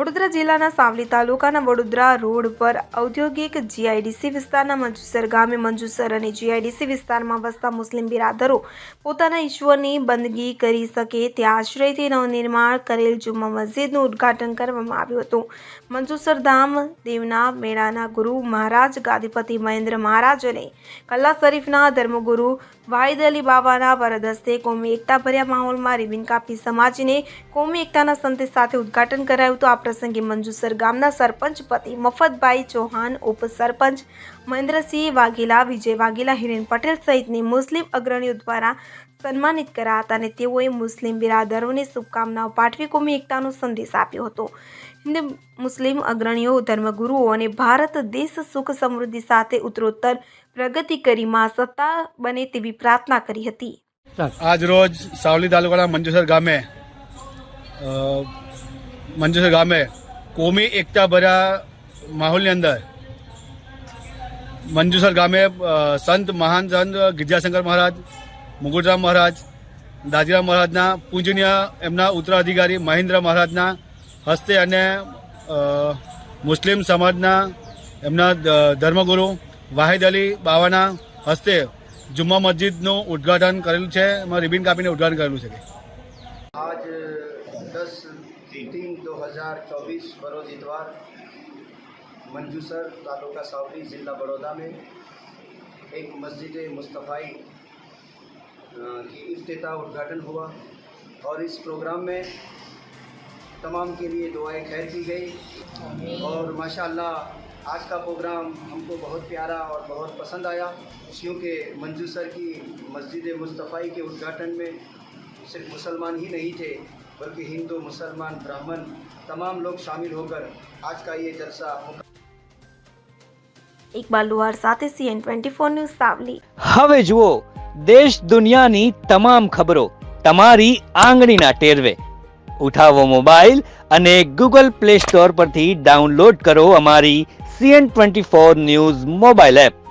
ഇവിടെ વડોદરા જિલ્લાના સાવલી તાલુકાના વડોદરા રોડ પર ઔદ્યોગિક જીઆઈડીસી વિસ્તારના મંજુસર ગામે મંજુસર અને જીઆઈડીસી વિસ્તારમાં વસતા મુસ્લિમ બિરાદરો પોતાના ઈશ્વરની બંદગી કરી શકે તે આશ્રયથી નવનિર્માણ કરેલ જુમ્મા મસ્જિદનું ઉદ્ઘાટન કરવામાં આવ્યું હતું. મંજુસર ધામ દેવના મેળાના ગુરુ મહારાજ, ગાદીપતિ મહેન્દ્ર મહારાજ અને કલ્લા શરીફના ધર્મગુરુ વાહિદ અલી બાબાના વરદ હસ્તે કોમી એકતાભર્યા માહોલમાં રિબિન કાપી સમાજને કોમી એકતાના સંદેશ સાથે ઉદ્ઘાટન કરાયું હતું. આ પ્રસંગે મંજુસર ગામના સરપંચ પતિ મફતભાઈ ચૌહાણ, ઉપસરપંચ મહેન્દ્રસિંહ વાઘેલા, વિજય વાઘેલા, હિરેન પટેલ સહિતની મુસ્લિમ અગ્રણીઓ દ્વારા સન્માનિત કર્યા હતા અને તેઓએ મુસ્લિમ બિરાદરોને શુભકામનાઓ પાઠવી કોમી એકતાનો સંદેશ આપ્યો હતો. હિન્દુ મુસ્લિમ અગ્રણીઓ, ધર્મગુરુઓ અને ભારત દેશ સુખ સમૃદ્ધિ સાથે ઉત્તરોત્તર પ્રગતિ કરી સત્તા બને તેવી પ્રાર્થના કરી હતી. આજ રોજ સાવલી તાલુકાના મંજુસર ગામે મંજુસર ગામે કોમી એકતા ભર્યા માહોલની અંદર મંજુસર ગામે સંત મહાન સંત ગિરજાશંકર મહારાજ મુગુટરામ મહારાજ, દાદીરામ મહારાજના પૂજનીય એમના ઉત્તરાધિકારી મહેન્દ્ર મહારાજના હસ્તે અને મુસ્લિમ સમાજના એમના ધર્મગુરુ વાહિદ અલી બાવાના હસ્તે જુમ્મા મસ્જિદનું ઉદ્ઘાટન કરેલું છે. એમાં રિબિન કાપીને ઉદ્ઘાટન કરેલું છે. आज 10 तीन दो हज़ार चौबीस बरोज इतवार मंजूसर तालुका सावली ज़िला बड़ौदा में एक मस्जिद मुस्तफ़ाई की इफ्तिताह उद्घाटन हुआ और इस प्रोग्राम में तमाम के लिए दुआएँ खैर की गई। और माशाल्लाह, आज का प्रोग्राम हमको बहुत प्यारा और बहुत पसंद आया। क्योंकि मंजूसर की मस्जिद मुस्तफ़ाई के उद्घाटन में सिर्फ मुसलमान ही नहीं थे बल्कि हिंदू मुसलमान ब्राह्मण तमाम लोग शामिल होकर आज का ये जलसा मुकम्मल ઇકબાલ લુહાર સાથે CN twenty four news Savli હવે જુઓ દેશ દુનિયાની તમામ ખબરો તમારી આંગળીના ટેરવે ઉઠાવો મોબાઈલ અને ગૂગલ પ્લે સ્ટોર પરથી ડાઉનલોડ કરો અમારી CN twenty four news mobile app